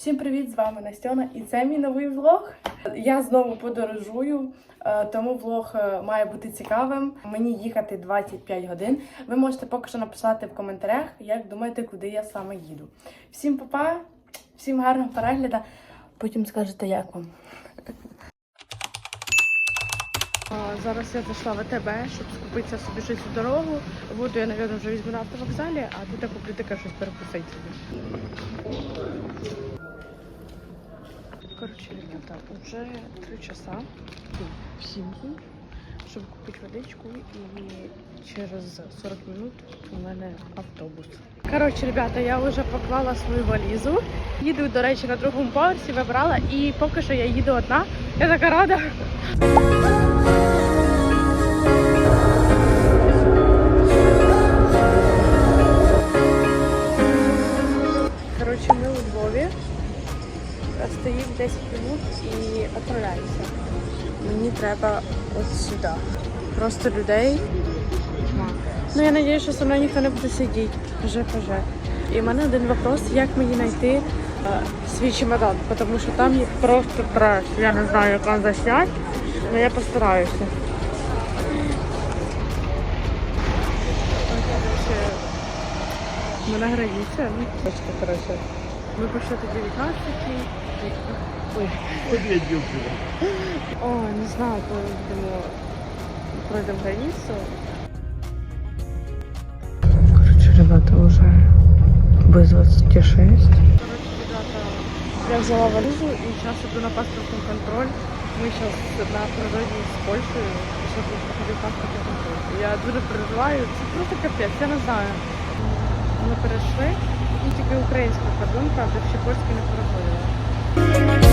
Всім привіт! З вами Настьона, і це мій новий влог. Я знову подорожую, е, тому влог е, має бути цікавим. Мені їхати 25 годин. Ви можете поки що написати в коментарях, як думаєте, куди я саме їду. Всім па-па, всім гарного перегляду. Потім скажете, як вам. Зараз я зайшла в АТБ, щоб скупитися собі щось у дорогу. Воду я, мабуть, вже візьму на автовокзалі, а тут я куплю таке щось перекусити. Коротше, ребята, уже три часа в сімку, щоб купити водичку, і через 40 минут у мене автобус. Коротше, ребята, я вже поклала свою валізу. Їду, до речі, на другому поверсі вибрала, і поки що я їду одна. Я така рада. Стоїм 10 минут і відправляємося. Мені треба от сюди. Просто людей. Ну я сподіваюся, що зі мною ніхто не буде сидіти. Поже, поже. І в мене один вопрос, як мені знайти е, свій чемодан, тому що там є просто треш. Я не знаю, як вам засняти, але я постараюся. На границі. Ну, точка, коротше. Ми пішли до 19 Ой. О, не знаю, коли будемо пройдемо границю. Короче, ребята, уже без 26. Короче, ребята, я взяла валізу і зараз иду на паспортный контроль. Ми зараз на кордоні з Польщею, і зараз буду проходити паспортний контроль. Я дуже переживаю, це просто капець, я не знаю. Ми перейшли, І тільки український кордон, правда, ще польський не переходила.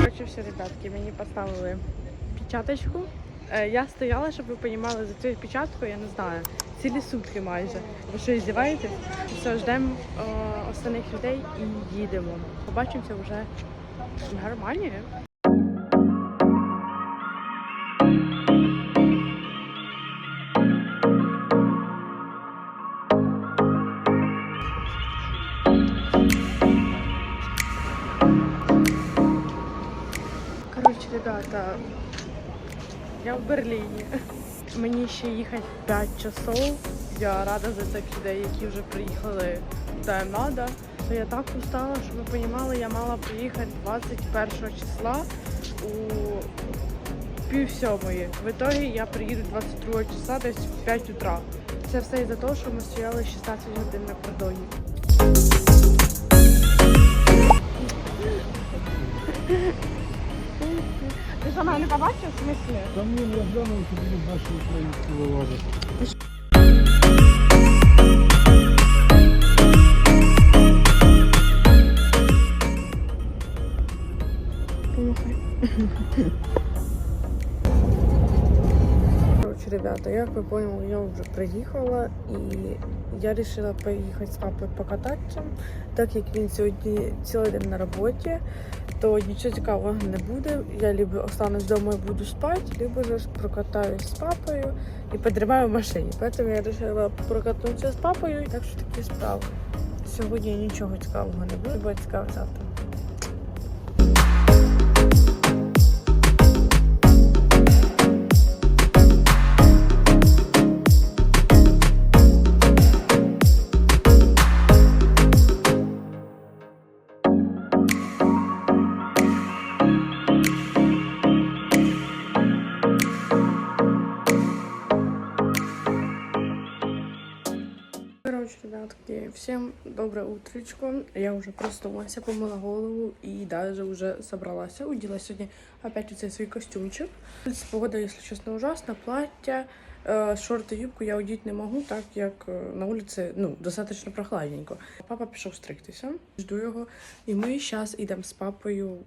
Короче, все, ребятки, мені поставили печаточку. Е, Я стояла, щоб ви розуміли, за цією печаткою, я не знаю, цілі сутки майже. Ви що, здіваєтесь? Все, ждемо е, останніх людей і їдемо. Побачимося вже в Германії. Ребята, я в Берліні. Мені ще їхати 5 часов. Я рада за цих людей, які вже приїхали надо. То я так устала, щоб ви розуміли, я мала приїхати 21 числа у пів сьомої. В ітогі я приїду 22 числа десь в 5 утра. Це все із-за того, що ми стояли 16 годин на кордоні. Мене не побачив в смислі? Там я глянув, що будуть наші українські вивози. Короче, ребята, як ви поняли, я вже приїхала і я вирішила поїхати з папою покататися, так як він сьогодні цілий день на роботі, то нічого цікавого не буде. Я либо останусь вдома і буду спати, либо ж прокатаюсь з папою і подрімаю в машині. Тому я вирішила прокатнутися з папою, так що такі справи. Сьогодні нічого цікавого не буде, бо цікаво завтра. Короче, ребятки, всем доброе утречко. Я уже проснулась, помыла голову и даже уже собралась. Удела сегодня опять цей свой костюмчик. Погода, если честно, ужасна. Плаття, э, шорти, юбку я одіти не можу, так як е, на вулиці ну, достатньо прохладненько. Папа пішов стригтися, жду його. І ми зараз йдемо з папою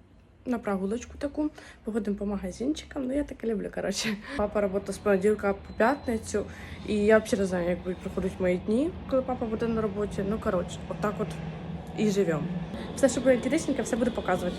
на прогулочку таку, походимо по магазинчикам. Ну я таке люблю. Коротше. Папа працює з понеділка по п'ятницю, і я взагалі не знаю, як будуть проходити мої дні, коли папа буде на роботі. Ну коротше, отак от і живемо. Все, що буде інтересненько, все буду показувати.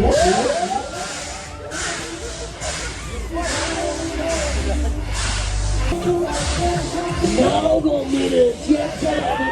Now gonna be the jet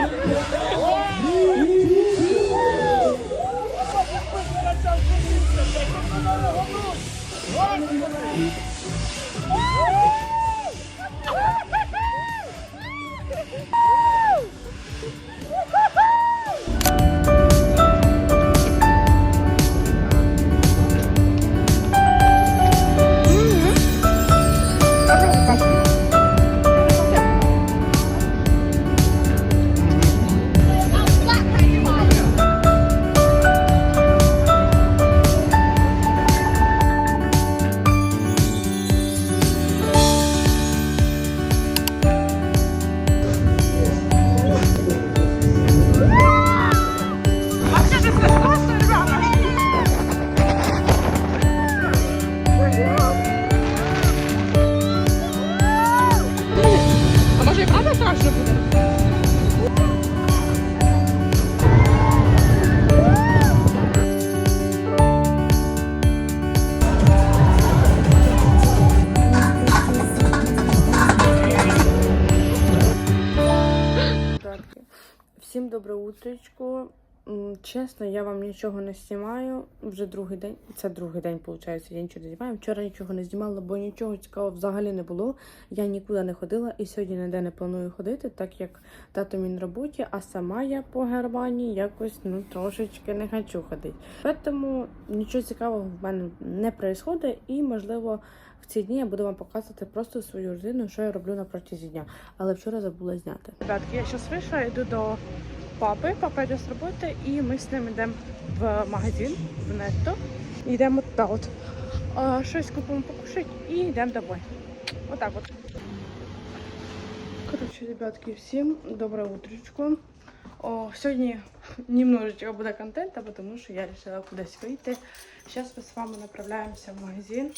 Чесно, я вам нічого не знімаю. Вже другий день. Це другий день, виходить, я нічого не знімаю. Вчора нічого не знімала, бо нічого цікавого взагалі не було. Я нікуди не ходила і сьогодні ніде не планую ходити, так як тато мій на роботі, а сама я по Германії якось ну трошечки не хочу ходити. Тому нічого цікавого в мене не відбувається, і можливо в ці дні я буду вам показувати просто свою родину, що я роблю на протязі дня. Але вчора забула зняти. Ребятки, я зараз вийшла, йду до папи. Папа йде з роботи, і ми з ним йдемо в магазин в нетто. Йдемо туди от. А, щось купимо покушати і йдемо домой. Отак от. Коротше, ребятки, всім добре утречко. О, сьогодні немножечко буде контента, тому що я вирішила кудись вийти. Зараз ми з вами направляємося в магазин.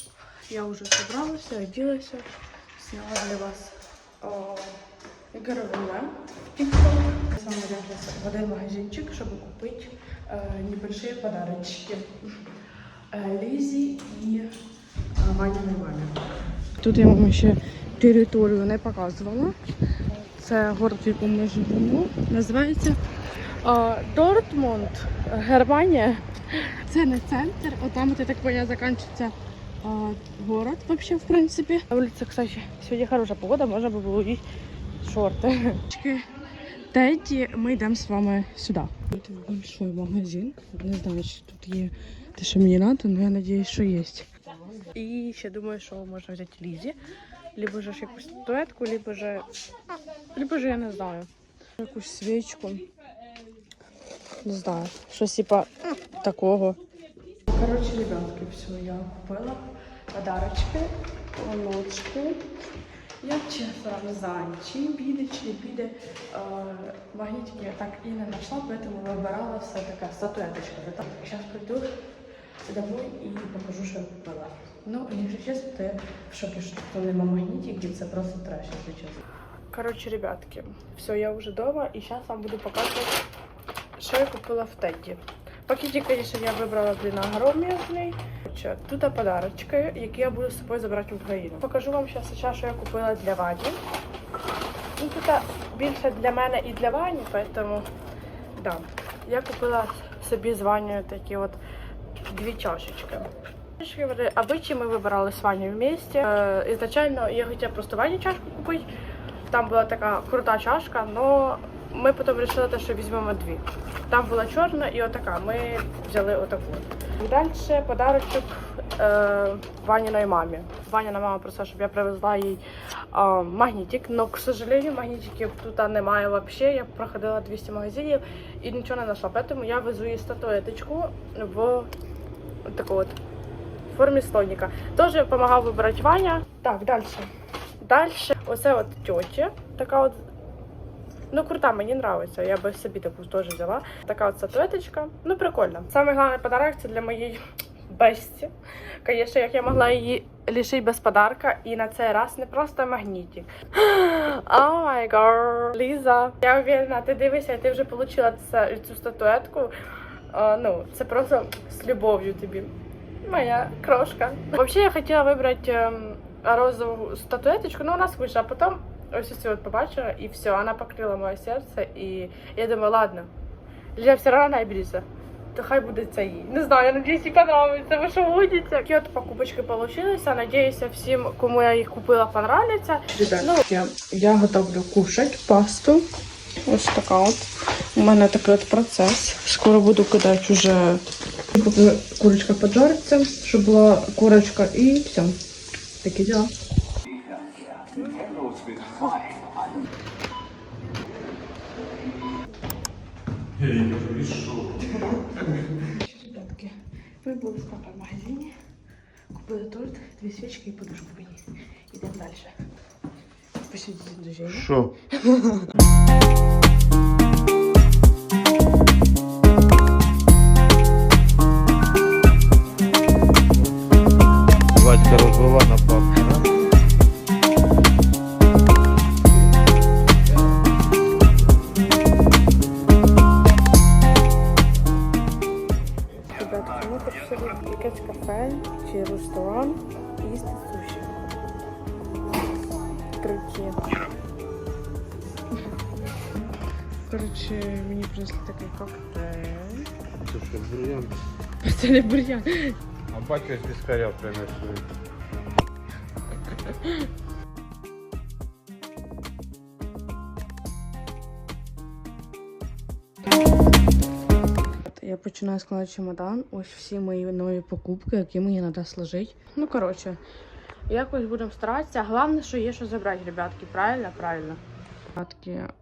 Я вже зібралася, оділася, зняла для вас горовина в TikTok. Мы с вами идем сейчас в один магазинчик, чтобы купить э, небольшие подарочки э, Лизе и э, Ваниной маме. Тут я вам ще територію не показувала. Це город, в якому ми живемо. Називається е, Дортмунд, Германія. Це не центр, отам, от, я так поняла, закінчиться е, город, вообще, в принципі. На вулиці, кстати, сьогодні хороша погода, можна би було їй шорти. Теді, ми йдемо з вами сюди. Це большой магазин. Не знаю, чи тут є те, що мені треба, але я сподіваюся, що є. І ще думаю, що можна взяти Лізі. Либо ж якусь статуетку, либо же, либо же я не знаю. Якусь свічку. Не знаю. Щось типа такого. Коротше, ребятки, все, я купила подарочки, лодочку. Я чесно не знаю, чи піде, чи не піде. Е, магнітики я так і не знайшла, поэтому вибирала все таке статуеточка. Зараз прийду домой і покажу, що я купила. Ну, якщо чесно, то я в шокі, що тут нема магнітиків, це просто треш, якщо чесно. Коротше, ребятки, все, я вже вдома і зараз вам буду показувати, що я купила в Тедді. Пакетик, звісно, я вибрала блін огромний. Коротше, Тут подарочки, які я буду з собою забрати в Україну. Покажу вам зараз, що я купила для Ваді. Ну, тут більше для мене і для Вані, тому да. я купила собі з Ванею такі от дві чашечки. Обычно ми вибирали з Ванею вместе. Е, Ізначально я хотіла просто Вані чашку купити. Там була така крута чашка, але ми потім вирішили, що візьмемо дві. Там була чорна і отака. Ми взяли отаку. Далі подарочок е, Ваніної мамі. Ваніна мама просила, щоб я привезла їй е, магнітик. Но, к сожалению, магнітиків тут немає взагалі. Я проходила 200 магазинів і нічого не знайшла. Тому я везу їй статуеточку в таку от формі слоника. Теж допомагав вибирати Ваня. Так, далі. Далі, оце от тьоті, така от. Ну, крута, мені подобається. Я би собі таку теж взяла. Така от статуеточка. Ну, прикольно. Самий головний подарок це для моєї бесті. Звісно, як я могла її лишити без подарка. І на цей раз не просто магнітик. О май гад. Ліза. Я уверена, ти дивишся, ти вже отримала цю статуетку. А, ну, це просто з любов'ю тобі. Моя крошка. Вообще я хотела выбрать эм, розовую статуэточку, но у нас вышла. А потом ось це от побачила, і все, вона покрила моє серце, і я думаю, ладно, я все одно найбільше. То хай буде це їй. Не знаю, я надіюсь, їй понравиться. Ви що будете? Такі от покупочки получилися. Надіюся, всім, кому я їх купила, понравляться. Ну, я, я готовлю кушать пасту. Ось така от. У мене такий от процес. Скоро буду кидати уже курочка поджариться, щоб була курочка і все. Такі діла. Ми були з папою в магазині, купили торт, дві свічки і подушку мені. Йдемо далі. Посидіть друзья. Що? Короче, мені принесли такий коктейль. Це що, бур'ян? Це не бур'ян. А батька з віскаря принесли. Я починаю складати чемодан. Ось всі мої нові покупки, які мені треба сложити. Ну, коротше, якось будемо старатися. Головне, що є що забрати, ребятки. Правильно? Правильно.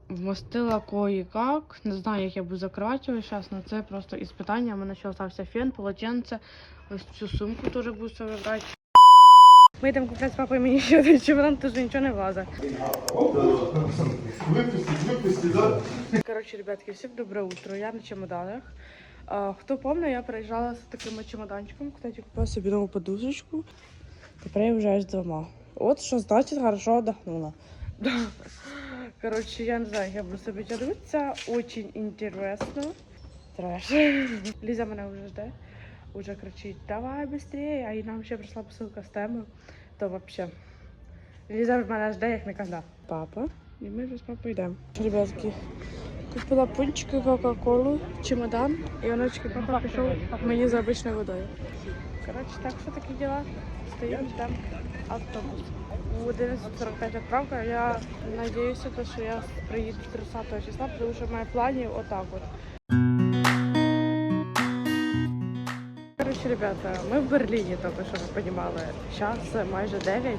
Вмостила кое-как. Не знаю, як я буду закривати його зараз, але це просто іспитання. У мене ще залишився фен, полотенце. Ось цю сумку теж буду собі брати. Ми йдемо купляти з папою мені ще один чемодан, теж нічого не влазить. Коротше, ребятки, всім добре утро. Я на чемоданах. Хто пам'ятає, я приїжджала з таким чемоданчиком. Кстати, купила собі нову подушечку. Тепер я вже з двома. От що значить хорошо отдохнула. Коротше, я не знаю, я буду собі дивитися. Очень інтересно. Треш. Ліза мене вже жде. Уже кричить, давай быстрее, а і нам ще прийшла посилка з теми. То вообще. Ліза мене жде, як ніколи. Папа. І ми вже з папою йдемо. Ребятки, купила пончики, кока-колу, чемодан, і оночки папа пішов мені за обичною водою. Коротше, так що такі діла. Стоїмо, ждемо автобус. У 11.45 відправка. Я сподіваюся, що я приїду 30 числа, тому що в моїх планів отак от. Короче, ребята, ми в Берліні, тільки що ви розуміли. Час майже 9.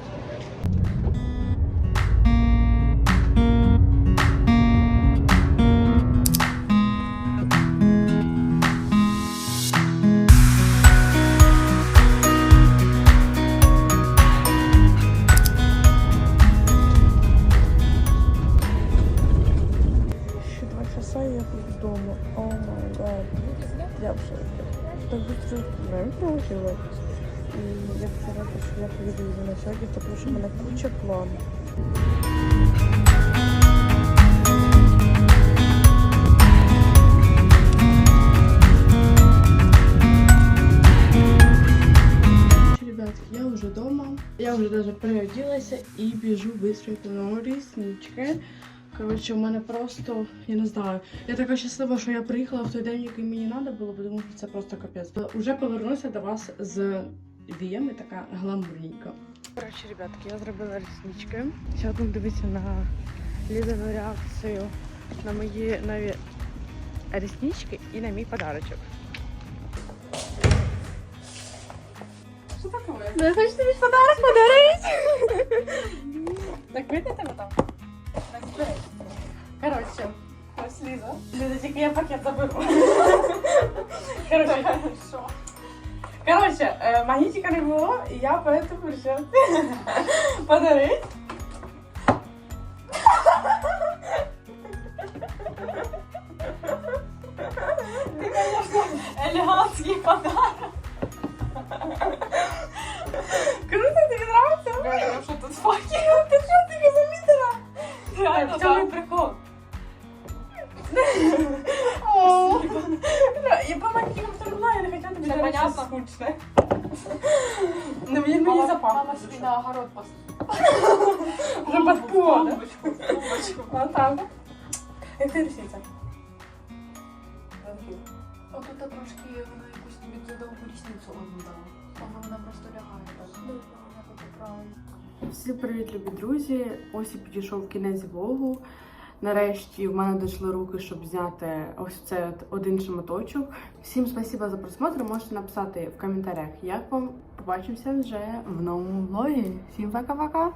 Так быстро получилось. І я вчора що я поїду вже на сьогодні, тому що в мене куча я уже дома. Я уже даже переоделась і біжу быстренько на ріснички. Коротше, у мене просто, я не знаю. Я така щаслива, що я приїхала в той день, який мені треба було, бо тому що це просто капець. Уже повернуся до вас з ідеями, така гламурненька. Коротше, ребятки, я зробила ріснички. Зараз будемо дивитися на Лізану реакцію на мої нові ріснички і на мій подарочок. Що таке? Ну, я хочу тобі подарок подарити. Так видно тебе там? Збереш. Коротше, Ось Ліза. Ліза, тільки я пакет заберу. Коротше, Що? Короче, э, магнитика не було, і я поэтому решила подарить. Елегантський подарок. Круто, тобі нравится? Боже, що тут факи? Ти що, ти не замітила? Реально, В так. прикол? О, Я по магнитикам все равно, я не хотела тобі Все дарити понятно. щось. Ну, він мені Мама, собі на огород пос- Вже підходить. Тумбочку, тумбочку. Отак. Як ти рісниця? Отут трошки вона якусь тобі довгу рісницю одну дала. Вона, вона просто лягає так. Всім привіт, любі друзі! Ось і підійшов кінець влогу. Нарешті в мене дійшли руки, щоб зняти ось цей от один шматочок. Всім спасибо за просмотр. Можете написати в коментарях, як вам. Побачимося вже в новому влогі. Всім пока-пока!